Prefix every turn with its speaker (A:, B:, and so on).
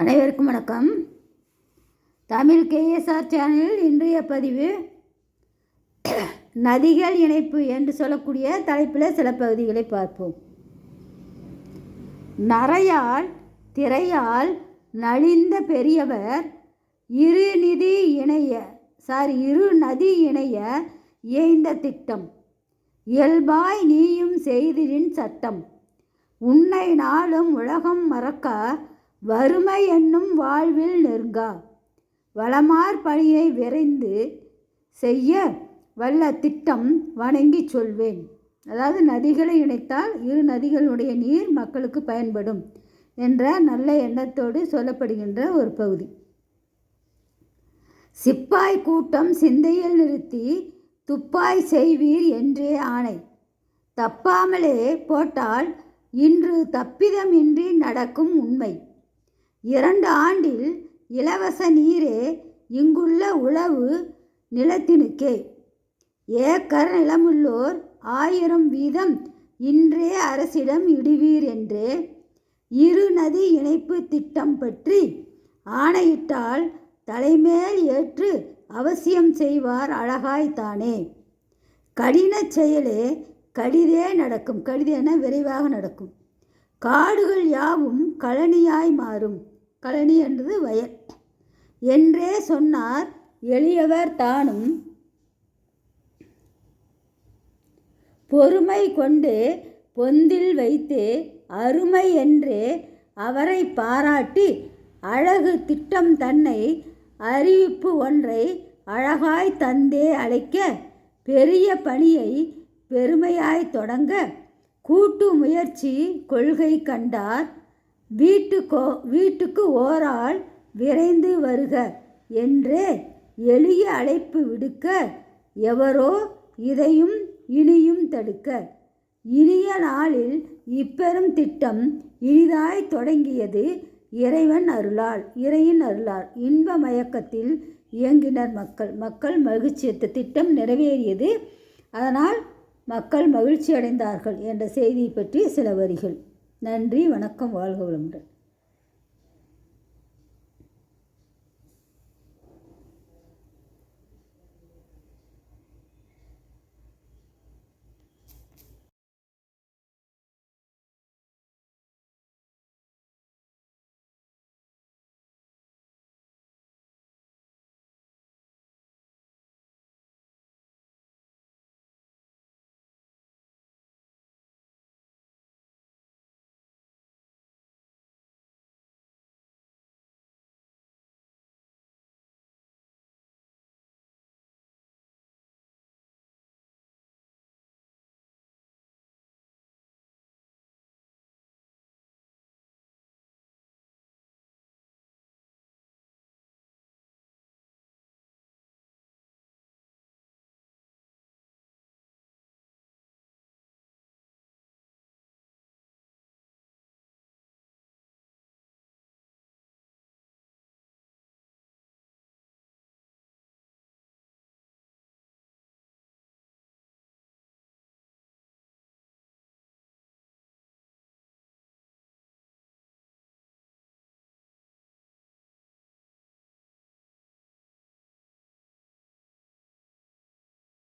A: அனைவருக்கும் வணக்கம். தமிழ் கேஎஸ்ஆர் சேனலில் இன்றைய பதிவு நதிகள் இணைப்பு என்று சொல்லக்கூடிய தலைப்பில் சில பகுதிகளை பார்ப்போம். நரையால் திரையால் நலிந்த பெரியவர் இரு நிதி இணைய சாரி இரு நதி இணைய ஏய்ந்த திட்டம். இயல்பாய் நீயும் செய்திடின் சட்டம். உன்னை நாளும் உலகம் மறக்க வறுமை என்னும் வாழ்வில் நெருங்கா வளமார் பணியை விரைந்து செய்ய வல்ல திட்டம் வணங்கி சொல்வேன். அதாவது நதிகளை இணைத்தால் இரு நதிகளுடைய நீர் மக்களுக்கு பயன்படும் என்ற நல்ல எண்ணத்தோடு சொல்லப்படுகின்ற ஒரு பகுதி. சிப்பாய் கூட்டம் சிந்தையில் நிறுத்தி துப்பாய் செய்வீர் என்றே ஆணை. தப்பாமலே போட்டால் இன்று தப்பிதமின்றி நடக்கும் உண்மை. இரண்டு ஆண்டில் இலவச நீரே இங்குள்ள உழவு நிலத்தினுக்கே. ஏக்கர் நிலமுள்ளோர் ஆயிரம் வீதம் இன்றே அரசிடம் இடுவீர் என்றே இரு நதி இணைப்பு திட்டம் பற்றி ஆணையிட்டால் தலைமேல் ஏற்று அவசியம் செய்வார் அழகாய்த்தானே கடின செயலே கடிதே நடக்கும். கடிதேன விரைவாக நடக்கும். காடுகள் யாவும் கழனியாய் மாறும். கழனி என்றது வயல். என்றே சொன்னார் எளியவர் தானும். பொறுமை கொண்டு பொந்தில் வைத்து அருமை என்றே அவரை பாராட்டி அழகு திட்டம் தன்னை அறிவிப்பு ஒன்றை அழகாய் தந்தே அழைக்க பெரிய பணியை பெருமையாய் தொடங்க கூட்டு முயற்சி கொள்கை கண்டார். வீட்டுக்கோ வீட்டுக்கு ஓரால் விரைந்து வருக என்றே எளிய அழைப்பு விடுக்க எவரோ இதையும் இனியும் தடுக்க. இனிய நாளில் இப்பெரும் திட்டம் இனிதாய் தொடங்கியது இறைவன் அருளால் இறையின் அருளால். இன்ப மயக்கத்தில் இயங்கினர் மக்கள். மக்கள் மகிழ்ச்சி திட்டம் நிறைவேறியது. அதனால் மக்கள் மகிழ்ச்சி அடைந்தார்கள் என்ற செய்தியை பற்றி சில வரிகள். நன்றி வணக்கம் வாழ்க வளமுடன்.